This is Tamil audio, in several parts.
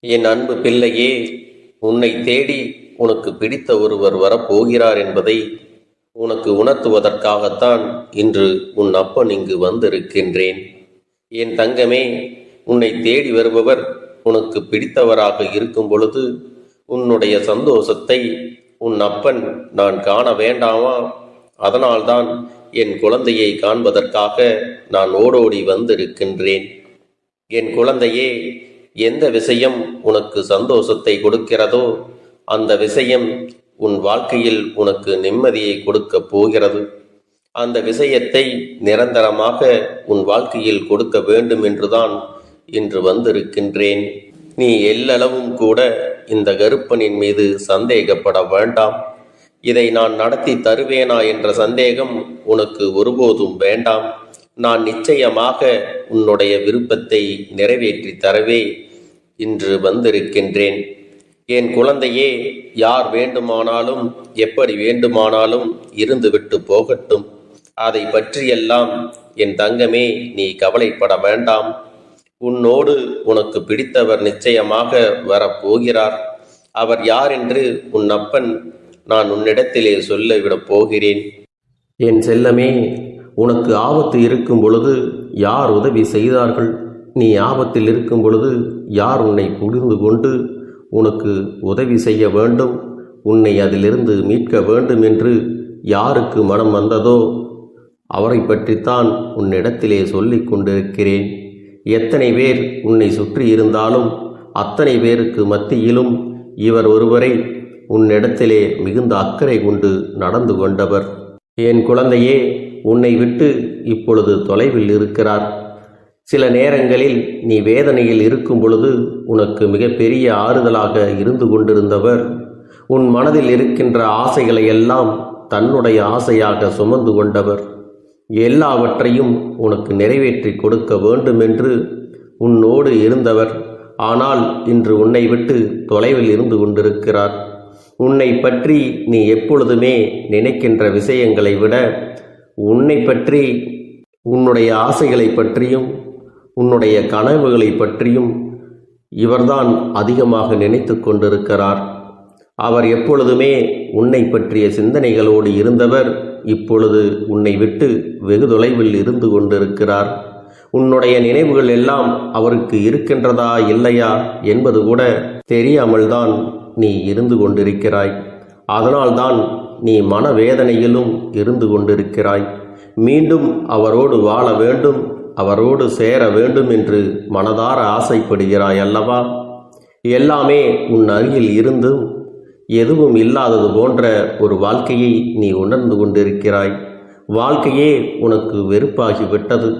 என் அன்பு பிள்ளையே உன்னை தேடி உனக்கு பிடித்த ஒருவர் வரப்போகிறார் என்பதை உனக்கு உணர்த்துவதற்காகத்தான் இன்று உன் அப்பன் இங்கு வந்திருக்கின்றேன். என் தங்கமே உன்னை தேடி வருபவர் உனக்கு பிடித்தவராக இருக்கும் பொழுது உன்னுடைய சந்தோஷத்தை உன் அப்பன் நான் காண வேண்டாமா? அதனால்தான் என் குழந்தையை காண்பதற்காக நான் ஓடோடி வந்திருக்கின்றேன். என் குழந்தையே எந்த விஷயம் உனக்கு சந்தோஷத்தை கொடுக்கிறதோ அந்த விஷயம் உன் வாழ்க்கையில் உனக்கு நிம்மதியை கொடுக்கப் போகிறது. அந்த விஷயத்தை நிரந்தரமாக உன் வாழ்க்கையில் கொடுக்க வேண்டும் என்றுதான் இன்று வந்திருக்கின்றேன். நீ எல்லளவும் கூட இந்த கருப்பனின் மீது சந்தேகப்பட வேண்டாம். இதை நான் நடத்தி தருவேனா என்ற சந்தேகம் உனக்கு ஒருபோதும் வேண்டாம். நான் நிச்சயமாக உன்னுடைய விருப்பத்தை நிறைவேற்றி தரவே இன்று வந்திருக்கின்றேன். என் குழந்தையே யார் வேண்டுமானாலும் எப்படி வேண்டுமானாலும் இருந்துவிட்டு போகட்டும். அதை பற்றியெல்லாம் என் தங்கமே நீ கவலைப்பட வேண்டாம். உன்னோடு உனக்கு பிடித்தவர் நிச்சயமாக வரப்போகிறார். அவர் யார் என்று உன் அப்பன் நான் உன்னிடத்திலே சொல்லிவிடப் போகிறேன். என் செல்லமே உனக்கு ஆபத்து இருக்கும் பொழுது யார் உதவி செய்தார்கள்? நீ ஆபத்தில் இருக்கும் பொழுது யார் உன்னை புரிந்து கொண்டு உனக்கு உதவி செய்ய வேண்டும்? உன்னை அதிலிருந்து மீட்க வேண்டும் என்று யாருக்கு மனம் வந்ததோ அவரை பற்றித்தான் உன்னிடத்திலே சொல்லிக் கொண்டிருக்கிறேன். எத்தனை பேர் உன்னை சுற்றி இருந்தாலும் அத்தனை பேருக்கு மத்தியிலும் இவர் ஒருவரை உன்னிடத்திலே மிகுந்த அக்கறை கொண்டு நடந்து கொண்டவர். என் குழந்தையே உன்னை விட்டு இப்பொழுது தொலைவில் இருக்கிறார். சில நேரங்களில் நீ வேதனையில் இருக்கும் பொழுது உனக்கு மிகப்பெரிய ஆறுதலாக இருந்து கொண்டிருந்தவர் உன் மனதில் இருக்கின்ற ஆசைகளை எல்லாம் தன்னுடைய ஆசையாக சுமந்து கொண்டவர். எல்லாவற்றையும் உனக்கு நிறைவேற்றி கொடுக்க வேண்டும் என்று உன்னோடு இருந்தவர். ஆனால் இன்று உன்னை விட்டு தொலைவில் இருந்து கொண்டிருக்கிறார். உன்னை பற்றி நீ எப்பொழுதுமே நினைக்கின்ற விஷயங்களை விட உன்னை பற்றி உன்னுடைய ஆசைகளை பற்றியும் உன்னுடைய கனவுகளை பற்றியும் இவர்தான் அதிகமாக நினைத்து கொண்டிருக்கிறார். அவர் எப்பொழுதுமே உன்னை பற்றிய சிந்தனைகளோடு இருந்தவர் இப்பொழுது உன்னை விட்டு வெகு தொலைவில் இருந்து கொண்டிருக்கிறார். உன்னுடைய நினைவுகள் எல்லாம் அவருக்கு இருக்கின்றதா இல்லையா என்பது கூட தெரியாமல்தான் நீ இருந்து கொண்டிருக்கிறாய். அதனால்தான் நீ மனவேதனையிலும் இருந்து கொண்டிருக்கிறாய். மீண்டும் அவரோடு வாழ வேண்டும் அவரோடு சேர வேண்டும் என்று மனதார ஆசைப்படுகிறாய் அல்லவா? எல்லாமே உன் அருகில் இருந்தும் எதுவும் இல்லாதது போன்ற ஒரு வாழ்க்கையை நீ உணர்ந்து கொண்டிருக்கிறாய். வாழ்க்கையே உனக்கு வெறுப்பாகிவிட்டது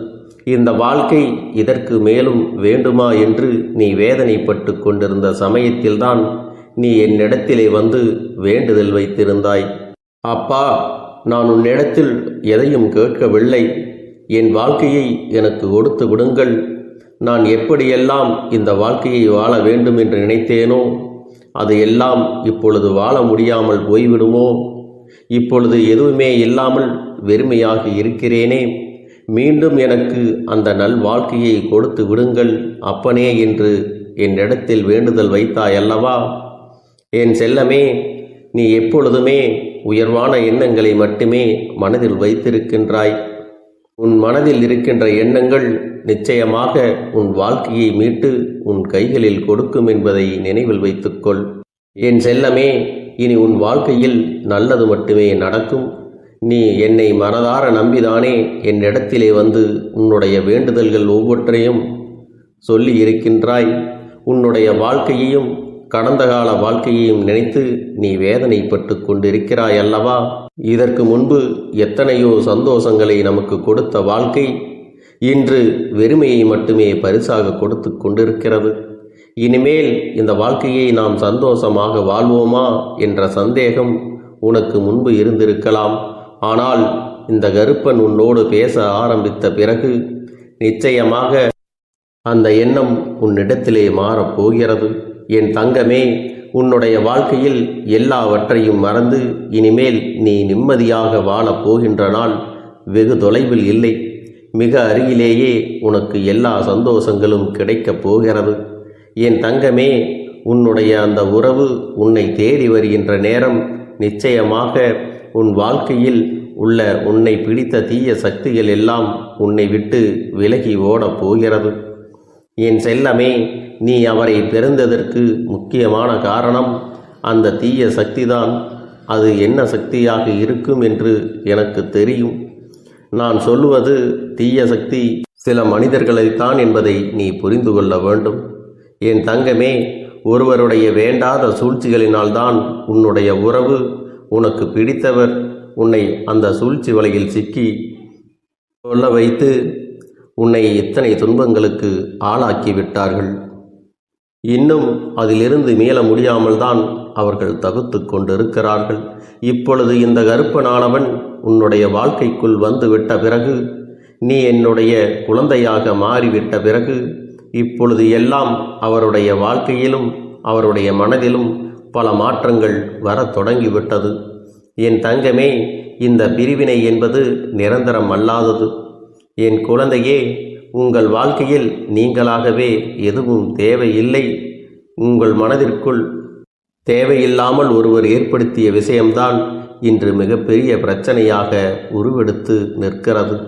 இந்த வாழ்க்கை இதற்கு மேலும் வேண்டுமா என்று நீ வேதனைப்பட்டு கொண்டிருந்த சமயத்தில்தான் நீ என்னிடத்திலே வந்து வேண்டுதல் வைத்திருந்தாய். அப்பா நான் உன்னிடத்தில் எதையும் கேட்கவில்லை. என் வாழ்க்கையை எனக்கு கொடுத்து விடுங்கள். நான் எப்படியெல்லாம் இந்த வாழ்க்கையை வாழ வேண்டும் என்று நினைத்தேனோ அது எல்லாம் இப்பொழுது வாழ முடியாமல் போய்விடுமோ? இப்பொழுது எதுவுமே இல்லாமல் வெறுமையாக இருக்கிறேனே. மீண்டும் எனக்கு அந்த நல் வாழ்க்கையை கொடுத்து விடுங்கள் அப்பனே என்று என்னிடத்தில் வேண்டுதல் வைத்தாய் அல்லவா என் செல்லமே நீ எப்பொழுதுமே உயர்வான எண்ணங்களை மட்டுமே மனதில் வைத்திருக்கின்றாய். உன் மனதில் இருக்கின்ற எண்ணங்கள் நிச்சயமாக உன் வாழ்க்கையை மீட்டு உன் கைகளில் கொடுக்கும் என்பதை நினைவில் வைத்துக்கொள். என் செல்லமே இனி உன் வாழ்க்கையில் நல்லது மட்டுமே நடக்கும். நீ என்னை மனதார நம்பிதானே என்னிடத்திலே வந்து உன்னுடைய வேண்டுதல்கள் ஒவ்வொன்றையும் சொல்லி இருக்கின்றாய். உன்னுடைய வாழ்க்கையையும் கடந்த கால வாழ்க்கையையும் நினைத்து நீ வேதனைப்பட்டு கொண்டிருக்கிறாய் அல்லவா இதற்கு முன்பு எத்தனையோ சந்தோஷங்களை நமக்கு கொடுத்த வாழ்க்கை இன்று வெறுமையை மட்டுமே பரிசாக கொடுத்து கொண்டிருக்கிறது. இனிமேல் இந்த வாழ்க்கையை நாம் சந்தோஷமாக வாழ்வோமா என்ற சந்தேகம் உனக்கு முன்பு இருந்திருக்கலாம். ஆனால் இந்த கருப்பன் உன்னோடு பேச ஆரம்பித்த பிறகு நிச்சயமாக அந்த எண்ணம் உன்னிடத்திலே மாறப் போகிறது. என் தங்கமே உன்னுடைய வாழ்க்கையில் எல்லாவற்றையும் மறந்து இனிமேல் நீ நிம்மதியாக வாழப் போகின்ற நாள் வெகு தொலைவில் இல்லை. மிக அருகிலேயே உனக்கு எல்லா சந்தோஷங்களும் கிடைக்கப் போகிறது. என் தங்கமே உன்னுடைய அந்த உறவு உன்னை தேடி வருகின்ற நேரம் நிச்சயமாக உன் வாழ்க்கையில் உள்ள உன்னை பிடித்த தீய சக்திகள் எல்லாம் உன்னை விட்டு விலகி ஓடப் போகிறது. என் செல்லமே நீ அவரை பிறந்ததற்கு முக்கியமான காரணம் அந்த தீய சக்திதான். அது என்ன சக்தியாக இருக்கும் என்று எனக்கு தெரியும். நான் சொல்லுவது தீய சக்தி சில மனிதர்களைத்தான் என்பதை நீ புரிந்து கொள்ள வேண்டும். என் தங்கமே ஒருவருடைய வேண்டாத சூழ்ச்சிகளினால்தான் உன்னுடைய உறவு உனக்கு பிடித்தவர். உன்னை அந்த சூழ்ச்சி வலையில் சிக்கி சொல்ல வைத்து உன்னை இத்தனை துன்பங்களுக்கு ஆளாக்கி விட்டார்கள். இன்னும் அதிலிருந்து மீள முடியாமல்தான் அவர்கள் தகுத்து கொண்டிருக்கிறார்கள். இப்பொழுது இந்த கருப்பனானவன் உன்னுடைய வாழ்க்கைக்குள் வந்து விட்ட பிறகு நீ என்னுடைய குழந்தையாக மாறிவிட்ட பிறகு இப்பொழுது எல்லாம் அவருடைய வாழ்க்கையிலும் அவருடைய மனதிலும் பல மாற்றங்கள் வரத் தொடங்கிவிட்டது. என் தங்கமே இந்த பிரிவினை என்பது நிரந்தரம் அல்லாதது. என் குழந்தையே உங்கள் வாழ்க்கையில் நீங்களாகவே எதுவும் தேவையில்லை. உங்கள் மனதிற்குள் தேவையில்லாமல் ஒருவர் ஏற்படுத்திய விஷயம்தான் இன்று மிகப்பெரிய பிரச்சனையாக உருவெடுத்து நிற்கிறது.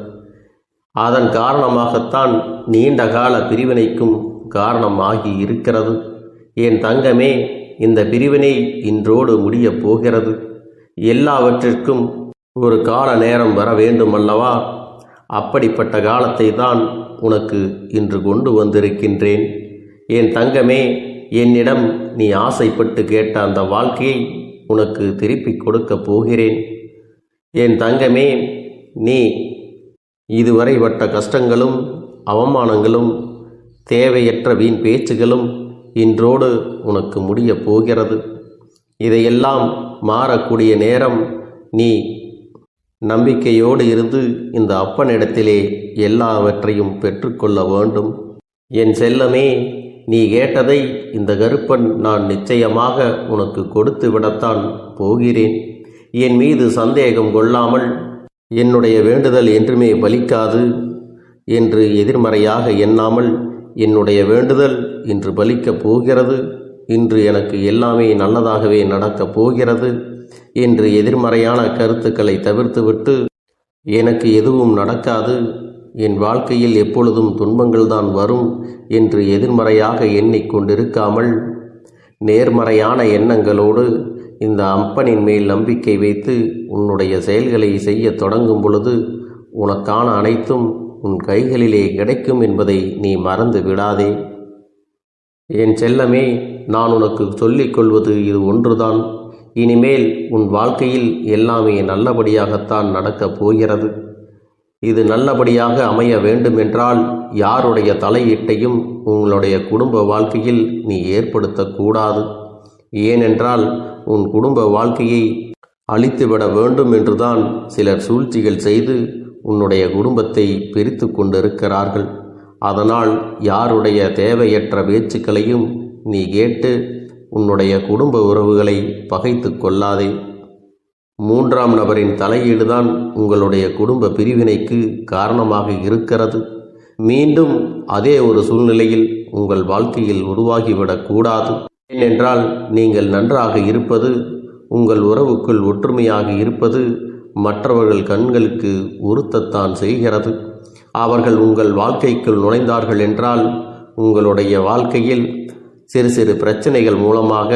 அதன் காரணமாகத்தான் நீண்ட கால பிரிவினைக்கும் காரணமாகி இருக்கிறது. என் தங்கமே இந்த பிரிவினை இன்றோடு முடியப் போகிறது. எல்லாவற்றிற்கும் ஒரு கால நேரம் வர வேண்டுமல்லவா? அப்படிப்பட்ட காலத்தை தான் உனக்கு இன்று கொண்டு வந்திருக்கின்றேன். என் தங்கமே என்னிடம் நீ ஆசைப்பட்டு கேட்ட அந்த வாழ்க்கையை உனக்கு திருப்பிக் கொடுக்கப் போகிறேன். என் தங்கமே நீ இதுவரை பட்ட கஷ்டங்களும் அவமானங்களும் தேவையற்ற வீண் பேச்சுகளும் இன்றோடு உனக்கு முடியப் போகிறது. இதையெல்லாம் மாறக்கூடிய நேரம் நீ நம்பிக்கையோடு இருந்து இந்த அப்பனிடத்திலே எல்லாவற்றையும் பெற்றுக்கொள்ள வேண்டும். என் செல்லமே நீ கேட்டதை இந்த கருப்பன் நான் நிச்சயமாக உனக்கு கொடுத்து விடத்தான் போகிறேன். என் மீது சந்தேகம் கொள்ளாமல் என்னுடைய வேண்டுதல் என்றுமே பலிக்காது என்று எதிர்மறையாக எண்ணாமல் என்னுடைய வேண்டுதல் இன்று பலிக்கப் போகிறது. இன்று எனக்கு எல்லாமே நல்லதாகவே நடக்கப் போகிறது. என்று எதிர்மறையான கருத்துக்களை தவிர்த்துவிட்டு எனக்கு எதுவும் நடக்காது என் வாழ்க்கையில் எப்பொழுதும் துன்பங்கள்தான் வரும் என்று எதிர்மறையாக எண்ணிக்கொண்டிருக்காமல் நேர்மறையான எண்ணங்களோடு இந்த அம்பனின் மேல் நம்பிக்கை வைத்து உன்னுடைய செயல்களை செய்ய தொடங்கும் பொழுது உனக்கான அனைத்தும் உன் கைகளிலே கிடைக்கும் என்பதை நீ மறந்து விடாதே. என் செல்லமே நான் உனக்கு சொல்லிக் கொள்வது இது ஒன்றுதான். இனிமேல் உன் வாழ்க்கையில் எல்லாமே நல்லபடியாகத்தான் நடக்கப் போகிறது. இது நல்லபடியாக அமைய வேண்டுமென்றால் யாருடைய தலையீட்டையும் உங்களுடைய குடும்ப வாழ்க்கையில் நீ ஏற்படுத்தக்கூடாது ஏனென்றால் உன் குடும்ப வாழ்க்கையை அழித்துவிட வேண்டும் என்றுதான் சிலர் சூழ்ச்சிகள் செய்து உன்னுடைய குடும்பத்தை பிரித்து கொண்டிருக்கிறார்கள். அதனால் யாருடைய தேவையற்ற பேச்சுக்களையும் நீ கேட்டு உன்னுடைய குடும்ப உறவுகளை பகைத்து கொள்ளாதே. மூன்றாம் நபரின் தலையீடுதான் உங்களுடைய குடும்ப பிரிவினைக்கு காரணமாக இருக்கிறது. மீண்டும் அதே ஒரு சூழ்நிலையில் உங்கள் வாழ்க்கையில் உருவாகிவிடக்கூடாது ஏனென்றால் நீங்கள் நன்றாக இருப்பது உங்கள் உறவுக்குள் ஒற்றுமையாக இருப்பது மற்றவர்கள் கண்களுக்கு உறுத்தத்தான் செய்கிறது. அவர்கள் உங்கள் வாழ்க்கைக்குள் நுழைந்தார்கள் என்றால் உங்களுடைய வாழ்க்கையில் சிறு சிறு பிரச்சனைகள் மூலமாக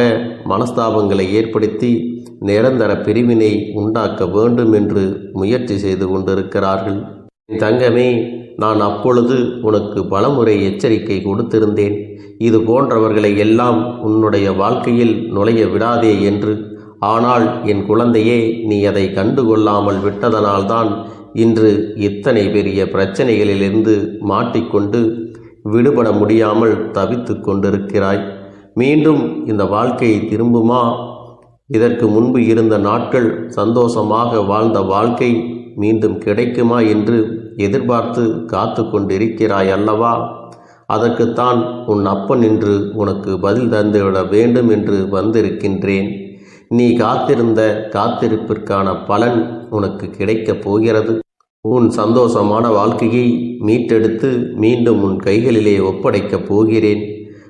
மனஸ்தாபங்களை ஏற்படுத்தி நிரந்தர பிரிவினை உண்டாக்க வேண்டும் என்று முயற்சி செய்து கொண்டிருக்கிறார்கள். என் தங்கமே நான் அப்பொழுது உனக்கு பலமுறை எச்சரிக்கை கொடுத்திருந்தேன். இது போன்றவர்களை எல்லாம் உன்னுடைய வாழ்க்கையில் நுழைய விடாதே என்று. ஆனால் என் குழந்தையே நீ அதை கண்டுகொள்ளாமல் விட்டதனால்தான் இன்று இத்தனை பெரிய பிரச்சனைகளிலிருந்து மாட்டிக்கொண்டு விடுபட முடியாமல் தவித்து கொண்டிருக்கிறாய். மீண்டும் இந்த வாழ்க்கை திரும்புமா? இதற்கு முன்பு இருந்த நாட்கள் சந்தோஷமாக வாழ்ந்த வாழ்க்கை மீண்டும் கிடைக்குமா என்று எதிர்பார்த்து காத்து கொண்டிருக்கிறாய் அல்லவா? அதற்குத்தான் உன் அப்பன் என்று உனக்கு பதில் தந்துவிட வேண்டும் என்று வந்திருக்கின்றேன். நீ காத்திருந்த காத்திருப்பிற்கான பலன் உனக்கு கிடைக்கப் போகிறது. உன் சந்தோஷமான வாழ்க்கையை மீட்டெடுத்து மீண்டும் உன் கைகளிலே ஒப்படைக்கப் போகிறேன்.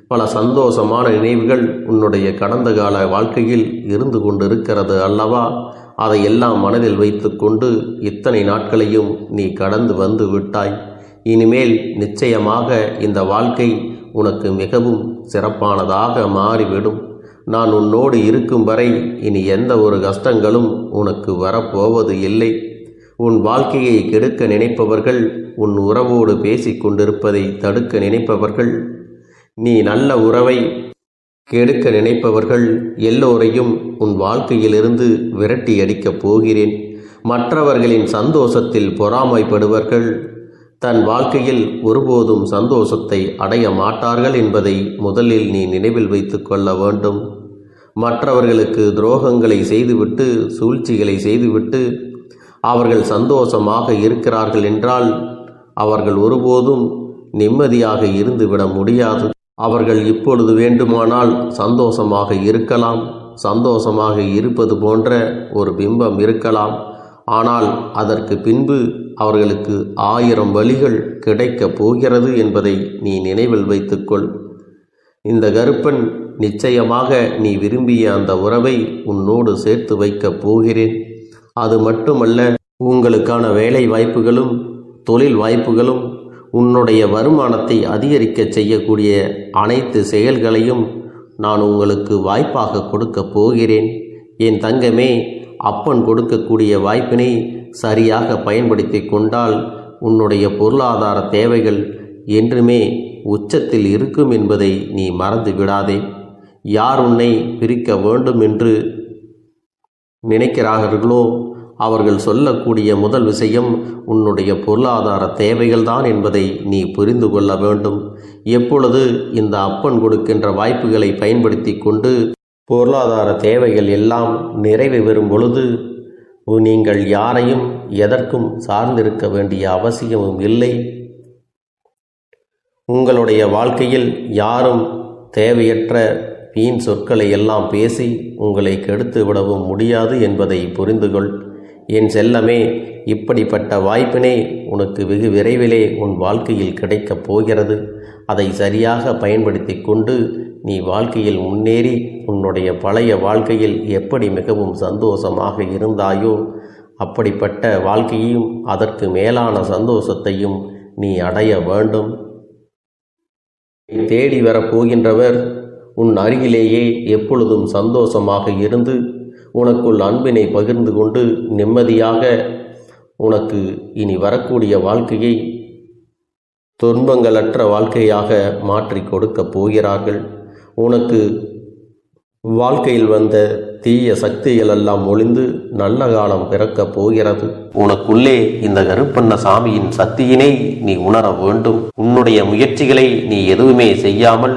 பல சந்தோஷமான நினைவுகள் உன்னுடைய கடந்த கால வாழ்க்கையில் இருந்து கொண்டிருக்கிறது அல்லவா? அதையெல்லாம் மனதில் வைத்துக்கொண்டு இத்தனை நாட்களையும் நீ கடந்து வந்து விட்டாய். இனிமேல் நிச்சயமாக இந்த வாழ்க்கை உனக்கு மிகவும் சிறப்பானதாக மாறிவிடும். நான் உன்னோடு இருக்கும் வரை இனி எந்த ஒரு கஷ்டங்களும் உனக்கு வரப்போவது இல்லை. உன் வாழ்க்கையை கெடுக்க நினைப்பவர்கள் உன் உறவோடு பேசிக் கொண்டிருப்பதை தடுக்க நினைப்பவர்கள். நீ நல்ல உறவை கெடுக்க நினைப்பவர்கள் எல்லோரையும் உன் வாழ்க்கையிலிருந்து விரட்டி அடிக்கப் போகிறேன். மற்றவர்களின் சந்தோஷத்தில் பொறாமைப்படுவர்கள் தன் வாழ்க்கையில் ஒருபோதும் சந்தோஷத்தை அடைய மாட்டார்கள் என்பதை முதலில் நீ நினைவில் வைத்து கொள்ள வேண்டும். மற்றவர்களுக்கு துரோகங்களை செய்துவிட்டு சூழ்ச்சிகளை செய்துவிட்டு அவர்கள் சந்தோஷமாக இருக்கிறார்கள் என்றால் அவர்கள் ஒருபோதும் நிம்மதியாக இருந்துவிட முடியாது. அவர்கள் இப்பொழுது வேண்டுமானால் சந்தோஷமாக இருக்கலாம் சந்தோஷமாக இருப்பது போன்ற ஒரு பிம்பம் இருக்கலாம். ஆனால் அதற்கு பின்பு அவர்களுக்கு ஆயிரம் வழிகள் கிடைக்கப் போகிறது என்பதை நீ நினைவில் வைத்துக்கொள். இந்த கருப்பன் நிச்சயமாக நீ விரும்பிய அந்த உறவை உன்னோடு சேர்த்து வைக்கப் போகிறேன். அது மட்டுமல்ல உங்களுக்கான வேலை வாய்ப்புகளும் தொழில் வாய்ப்புகளும் உன்னுடைய வருமானத்தை அதிகரிக்க செய்யக்கூடிய அனைத்து செயல்களையும் நான் உங்களுக்கு வாய்ப்பாக கொடுக்கப் போகிறேன். என் தங்கமே அப்பன் கொடுக்கக்கூடிய வாய்ப்பினை சரியாக பயன்படுத்தி கொண்டால் உன்னுடைய பொருளாதார தேவைகள் என்றுமே உச்சத்தில் இருக்கும் என்பதை நீ மறந்து விடாதே. யார் உன்னை பிரிக்க வேண்டும் என்று நினைக்கிறார்களோ அவர்கள் சொல்லக்கூடிய முதல் விஷயம் உன்னுடைய பொருளாதார தேவைகள்தான் என்பதை நீ புரிந்து கொள்ள வேண்டும். எப்பொழுது இந்த அப்பன் கொடுக்கின்ற வாய்ப்புகளை பயன்படுத்தி கொண்டு பொருளாதார தேவைகள் எல்லாம் நிறைவு பெறும் பொழுது நீங்கள் யாரையும் எதற்கும் சார்ந்திருக்க வேண்டிய அவசியமும் இல்லை. உங்களுடைய வாழ்க்கையில் யாரும் தேவையற்ற வீண் சொற்களை எல்லாம் பேசி உங்களை கெடுத்து விடவும் முடியாது என்பதை புரிந்துகொள். என் செல்லமே இப்படிப்பட்ட வாய்ப்பினை உனக்கு வெகு விரைவிலே உன் வாழ்க்கையில் கிடைக்கப் போகிறது. அதை சரியாக பயன்படுத்தி கொண்டு நீ வாழ்க்கையில் முன்னேறி உன்னுடைய பழைய வாழ்க்கையில் எப்படி மிகவும் சந்தோஷமாக இருந்தாயோ அப்படிப்பட்ட வாழ்க்கையையும் அதற்கு மேலான சந்தோஷத்தையும் நீ அடைய வேண்டும். நீ தேடி வரப்போகின்றவர் உன் அருகிலேயே எப்பொழுதும் சந்தோஷமாக இருந்து உனக்குள் அன்பினை பகிர்ந்து கொண்டு நிம்மதியாக உனக்கு இனி வரக்கூடிய வாழ்க்கையை துன்பங்களற்ற வாழ்க்கையாக மாற்றி கொடுக்கப் போகிறார்கள். உனக்கு வாழ்க்கையில் வந்த தீய சக்திகள் எல்லாம் ஒளிந்து நல்ல காலம் பிறக்கப் போகிறது. உனக்குள்ளே இந்த கருப்பண்ண சாமியின் சக்தியினை நீ உணர வேண்டும் உன்னுடைய முயற்சிகளை நீ எதுவுமே செய்யாமல்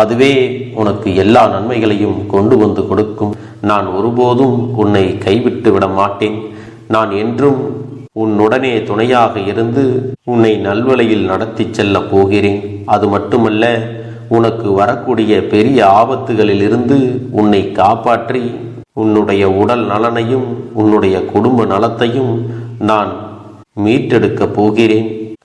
அதுவே உனக்கு எல்லா நன்மைகளையும் கொண்டு வந்து கொடுக்கும். நான் ஒருபோதும் உன்னை கைவிட்டு விட மாட்டேன். நான் என்றும் உன்னுடனே துணையாக இருந்து உன்னை நல்வழியில் நடத்தி செல்லப் போகிறேன். அது மட்டுமல்ல உனக்கு வரக்கூடிய பெரிய ஆபத்துகளிலிருந்து உன்னை காப்பாற்றி உன்னுடைய உடல் நலனையும் உன்னுடைய குடும்ப நலத்தையும் நான் மீட்டெடுக்கப் போகிறேன்.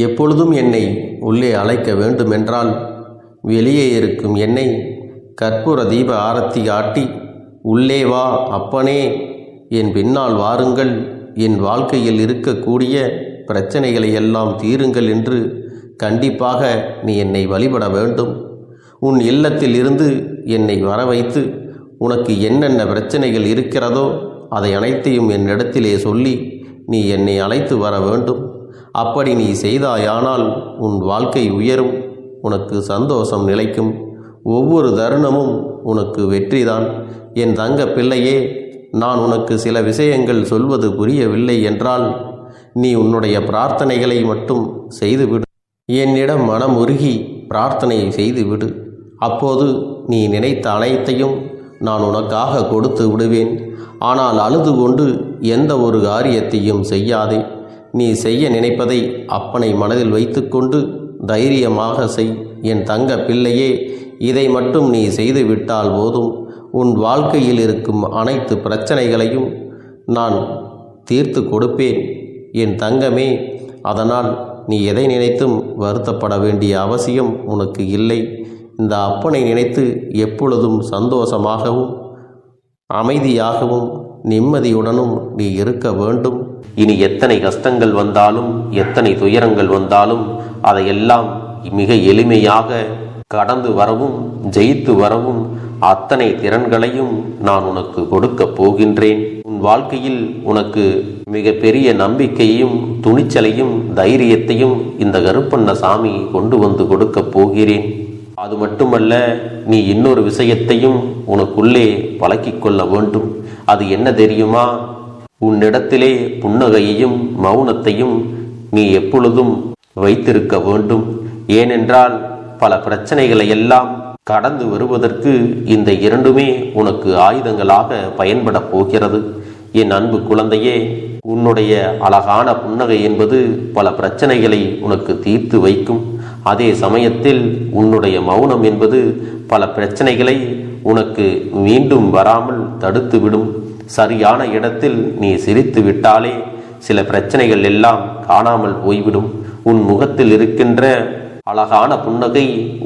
எப்பொழுதும் என்னை உள்ளே அழைக்க வேண்டுமென்றால் வெளியே இருக்கும் என்னை கற்பூர தீப ஆரத்தி ஆட்டி உள்ளே வா அப்பனே என் பின்னால் வாருங்கள். என் வாழ்க்கையில் இருக்கக்கூடிய பிரச்சனைகளை எல்லாம் தீருங்கள் என்று கண்டிப்பாக நீ என்னை வழிபட வேண்டும். உன் இல்லத்தில் இருந்து என்னை வர வைத்து உனக்கு என்னென்ன பிரச்சனைகள் இருக்கிறதோ அதை அனைத்தையும் என்னிடத்திலே சொல்லி நீ என்னை அழைத்து வர வேண்டும். அப்படி நீ செய்தாயானால் உன் வாழ்க்கை உயரும் உனக்கு சந்தோஷம் நிலைக்கும். ஒவ்வொரு தருணமும் உனக்கு வெற்றிதான். என் தங்க பிள்ளையே நான் உனக்கு சில விஷயங்கள் சொல்வது புரியவில்லை என்றால் நீ உன்னுடைய பிரார்த்தனைகளை மட்டும் செய்துவிடு. என்னிடம் மனம் உருகி பிரார்த்தனை செய்துவிடு. அப்போது நீ நினைத்த அனைத்தையும் நான் உனக்காக கொடுத்து விடுவேன். ஆனால் அழுது கொண்டு எந்த ஒரு காரியத்தையும் செய்யாதே. நீ செய்ய நினைப்பதை அப்பனை மனதில் வைத்துக்கொண்டு தைரியமாக செய். என் தங்க பிள்ளையே இதை மட்டும் நீ செய்து விட்டால் போதும். உன் வாழ்க்கையில் இருக்கும் அனைத்து பிரச்சனைகளையும் நான் தீர்த்து கொடுப்பேன். என் தங்கமே அதனால் நீ எதை நினைத்தும் வருத்தப்பட வேண்டிய அவசியம் உனக்கு இல்லை. இந்த அப்பனை நினைத்து எப்பொழுதும் சந்தோஷமாகவும் அமைதியாகவும் நிம்மதியுடனும் நீ இருக்க வேண்டும். இனி எத்தனை கஷ்டங்கள் வந்தாலும் எத்தனை துயரங்கள் வந்தாலும் அதையெல்லாம் மிக எளிமையாக கடந்து வரவும் ஜெயித்து வரவும் அத்தனை திறன்களையும் நான் உனக்கு கொடுக்கப் போகின்றேன். உன் வாழ்க்கையில் உனக்கு மிக பெரிய நம்பிக்கையையும் துணிச்சலையும் தைரியத்தையும் இந்த கருப்பண்ண சாமி கொண்டு வந்து கொடுக்கப் போகிறேன். அது மட்டுமல்ல நீ இன்னொரு விஷயத்தையும் உனக்குள்ளே பழக்கிக் கொள்ள வேண்டும். அது என்ன தெரியுமா? உன்னிடத்திலே புன்னகையையும் மௌனத்தையும் நீ எப்பொழுதும் வைத்திருக்க வேண்டும். ஏனென்றால் பல பிரச்சனைகளை எல்லாம் கடந்து வருவதற்கு இந்த இரண்டுமே உனக்கு ஆயுதங்களாக பயன்பட போகிறது. என் அன்பு குழந்தையே உன்னுடைய அழகான புன்னகை என்பது பல பிரச்சனைகளை உனக்கு தீர்த்து வைக்கும். அதே சமயத்தில் உன்னுடைய மௌனம் என்பது பல பிரச்சனைகளை உனக்கு மீண்டும் வராமல் தடுத்துவிடும். சரியான இடத்தில் நீ சிரித்து விட்டாலே சில பிரச்சனைகள் எல்லாம் காணாமல் போய்விடும். உன் முகத்தில் இருக்கின்ற அழகான புன்னகை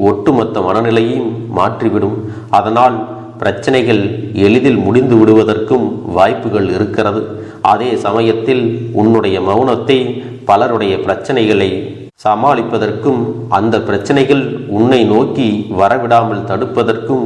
ஒட்டுமொத்த மனநிலையையும் மாற்றிவிடும். அதனால் பிரச்சனைகள் எளிதில் முடிந்து விடுவதற்கும் வாய்ப்புகள் இருக்கிறது. அதே சமயத்தில் உன்னுடைய மௌனத்தை பலருடைய பிரச்சனைகளை சமாளிப்பதற்கும் அந்த பிரச்சனைகள் உன்னை நோக்கி வரவிடாமல் தடுப்பதற்கும்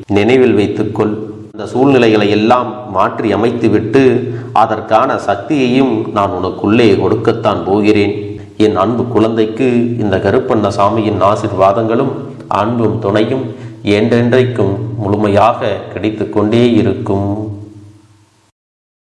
நினைவில் வைத்துக்கொள். அந்த சூழ்நிலைகளை எல்லாம் மாற்றி அமைத்துவிட்டு அதற்கான சக்தியையும் நான் உனக்குள்ளே கொடுக்கத்தான் போகிறேன். என் அன்பு குழந்தைக்கு இந்த கருப்பண்ண சாமியின் ஆசிர்வாதங்களும் அன்பும் துணையும் என்றென்றைக்கும் முழுமையாக கிடைத்து கொண்டே இருக்கும்.